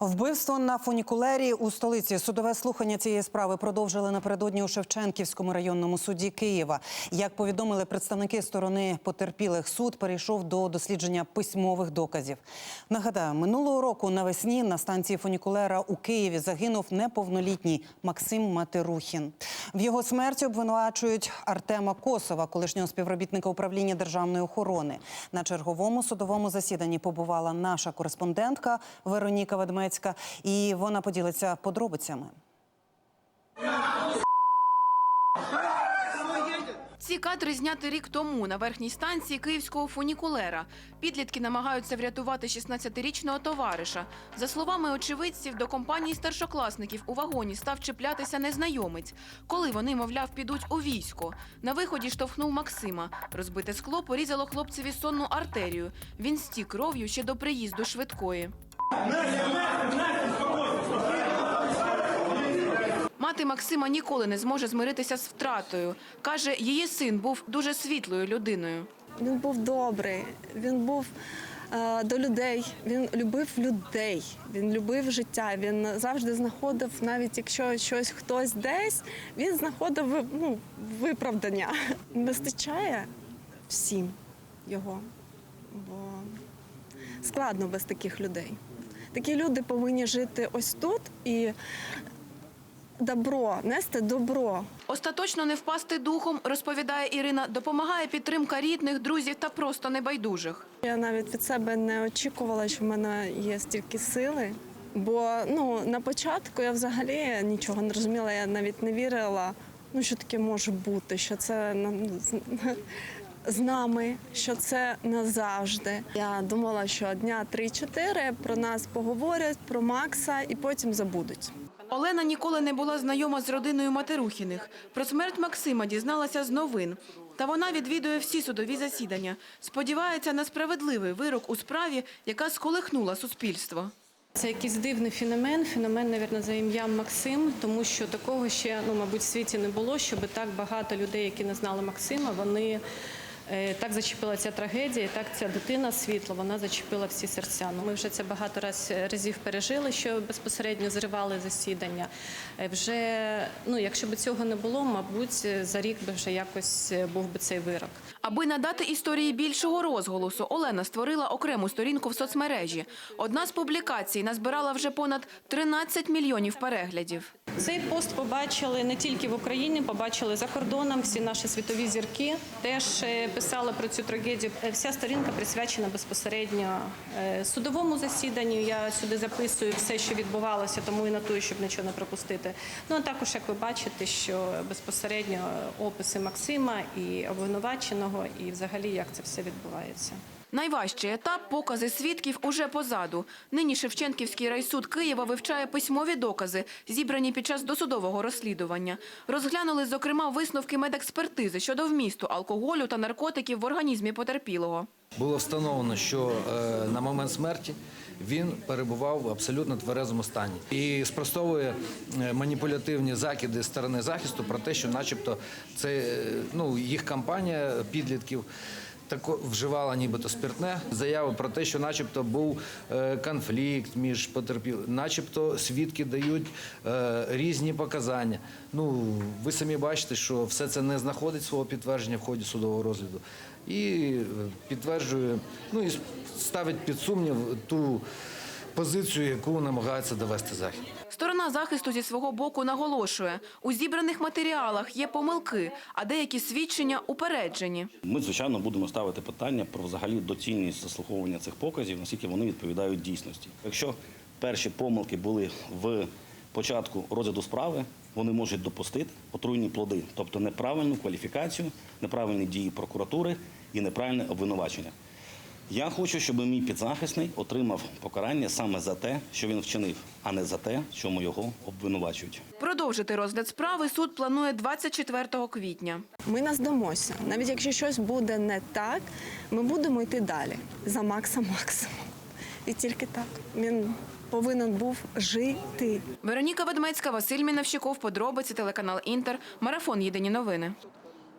Вбивство на фунікулері у столиці. Судове слухання цієї справи продовжили напередодні у Шевченківському районному суді Києва. Як повідомили представники сторони потерпілих, суд перейшов до дослідження письмових доказів. Нагадаю, минулого року навесні на станції фунікулера у Києві загинув неповнолітній Максим Матерухін. В його смерті обвинувачують Артема Косова, колишнього співробітника управління державної охорони. На черговому судовому засіданні побувала наша кореспондентка Вероніка Ведмецька, і вона поділиться подробицями. Ці кадри зняти рік тому на верхній станції київського фунікулера. Підлітки намагаються врятувати 16-річного товариша. За словами очевидців, до компанії старшокласників у вагоні став чіплятися незнайомець. Коли вони, мовляв, підуть у військо. На виході штовхнув Максима. Розбите скло порізало хлопцеві сонну артерію. Він стік кров'ю ще до приїзду швидкої. Мати Максима ніколи не зможе змиритися з втратою. Каже, її син був дуже світлою людиною. Він був добрий, він був е, до людей, він любив людей, він любив життя. Він завжди знаходив, навіть якщо щось хтось десь, він знаходив ну, виправдання. Вистачає всім його, бо складно без таких людей. Такі люди повинні жити ось тут і добро, нести добро. Остаточно не впасти духом, розповідає Ірина, допомагає підтримка рідних, друзів та просто небайдужих. Я навіть від себе не очікувала, що в мене є стільки сили. Бо ну, на початку я взагалі нічого не розуміла, я навіть не вірила, ну, що таке може бути, що це на- з- нами, що це назавжди. Я думала, що дня 3-4 про нас поговорять, про Макса і потім забудуть. Олена ніколи не була знайома з родиною Матерухіних. Про смерть Максима дізналася з новин. Та вона відвідує всі судові засідання. Сподівається на справедливий вирок у справі, яка сколихнула суспільство. Це якийсь дивний феномен. Феномен, мабуть, за ім'ям Максим, тому що такого ще, ну, мабуть, в світі не було, щоб так багато людей, які не знали Максима, вони так зачепила ця трагедія, і так ця дитина світла, вона зачепила всі серця. Ну, ми вже це багато раз, разів пережили, що безпосередньо зривали засідання. Е, Вже, ну, якщо б цього не було, мабуть, за рік би вже якось е, був би цей вирок. Аби надати історії більшого розголосу, Олена створила окрему сторінку в соцмережі. Одна з публікацій назбирала вже понад 13 мільйонів переглядів. Цей пост побачили не тільки в Україні, побачили за кордоном. Всі наші світові зірки теж писали про цю трагедію. Е, Вся сторінка присвячена безпосередньо е, судовому засіданню. Я сюди записую все, що відбувалося, тому і на ту, щоб нічого не пропустити. Ну а також, як ви бачите, що безпосередньо описи Максима і обвинуваченого, і взагалі як це все відбувається. Найважчий етап – покази свідків уже позаду. Нині Шевченківський райсуд Києва вивчає письмові докази, зібрані під час досудового розслідування. Розглянули, зокрема, висновки медекспертизи щодо вмісту алкоголю та наркотиків в організмі потерпілого. Було встановлено, що е, на момент смерті він перебував в абсолютно тверезому стані і спростовує е, маніпулятивні закиди сторони захисту про те, що, начебто, це е, ну їх кампанія підлітків. Тако вживала нібито спиртне заяви про те, що, начебто, був е, конфлікт між потерпілими, начебто свідки дають е, різні показання. Ну ви самі бачите, що все це не знаходить свого підтвердження в ході судового розгляду і е, підтверджує, ну і ставить під сумнів ту позицію, яку намагається довести захід. Сторона захисту зі свого боку наголошує, у зібраних матеріалах є помилки, а деякі свідчення упереджені. Ми, звичайно, будемо ставити питання про взагалі доцільність заслуховування цих показів, наскільки вони відповідають дійсності. Якщо перші помилки були в початку розгляду справи, вони можуть допустити отруйні плоди, тобто неправильну кваліфікацію, неправильні дії прокуратури і неправильне обвинувачення. Я хочу, щоб мій підзахисний отримав покарання саме за те, що він вчинив, а не за те, чому його обвинувачують. Продовжити розгляд справи суд планує 24 квітня. Ми не здамося. Навіть якщо щось буде не так, ми будемо йти далі за Макса Максимум. І тільки так він повинен був жити. Вероніка Ведмецька, Василь Мінавщиков, подробиці, телеканал Інтер, марафон Єдині новини.